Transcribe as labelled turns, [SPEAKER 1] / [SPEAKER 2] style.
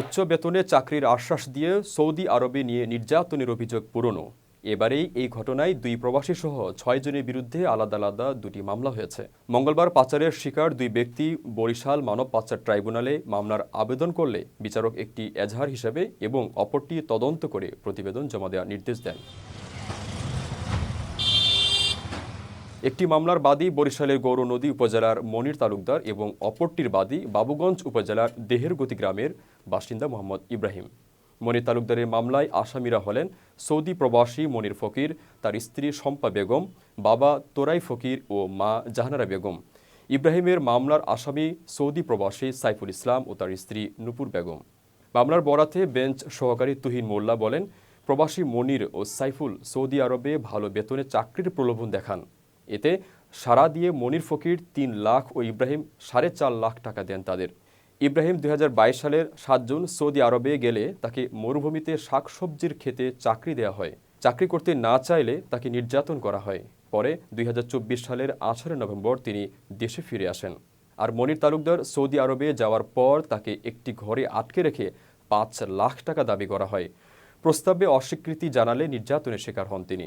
[SPEAKER 1] উচ্চ বেতনে চাকরির আশ্বাস দিয়ে সৌদি আরবে নিয়ে নির্যাতনের অভিযোগ পুরনো। এবারেই এই ঘটনায় দুই প্রবাসী সহ ছয় জনের বিরুদ্ধে আলাদা আলাদা দুটি মামলা হয়েছে। মঙ্গলবার পাচারের শিকার দুই ব্যক্তি বরিশাল মানব পাচার ট্রাইব্যুনালে মামলার আবেদন করলে বিচারক একটি এজাহার হিসেবে এবং অপরটি তদন্ত করে প্রতিবেদন জমা দেওয়ার নির্দেশ দেন। একটি মামলার বাদী বরিশালের গৌর নদী উপজেলার মনির তালুকদার এবং অপরটির বাদী বাবুগঞ্জ উপজেলার দেহেরগতি গ্রামের বাসিন্দা মোহাম্মদ ইব্রাহিম। মনির তালুকদারের মামলায় আসামিরা হলেন সৌদি প্রবাসী মনির ফকির, তার স্ত্রী শম্পা বেগম, বাবা তোরাই ফকির ও মা জাহানারা বেগম। ইব্রাহিমের মামলার আসামি সৌদি প্রবাসী সাইফুল ইসলাম ও তার স্ত্রী নুপুর বেগম। মামলার বরাতে বেঞ্চ সহকারী তুহিন মোল্লা বলেন, প্রবাসী মনির ও সাইফুল সৌদি আরবে ভালো বেতনে চাকরির প্রলোভন দেখান। এতে সারা দিয়ে মনির ফকির তিন লাখ ও ইব্রাহিম সাড়ে চার লাখ টাকা দেন তাদের। ইব্রাহিম দুই হাজার বাইশ সালের সাত জুন সৌদি আরবে গেলে তাকে মরুভূমিতে শাকসবজির খেতে চাকরি দেওয়া হয়। চাকরি করতে না চাইলে তাকে নির্যাতন করা হয়। পরে দুই হাজার চব্বিশ সালের আঠারো নভেম্বর তিনি দেশে ফিরে আসেন। আর মনির তালুকদার সৌদি আরবে যাওয়ার পর তাকে একটি ঘরে আটকে রেখে পাঁচ লাখ টাকা দাবি করা হয়। প্রস্তাবে অস্বীকৃতি জানালে নির্যাতনের শিকার হন তিনি।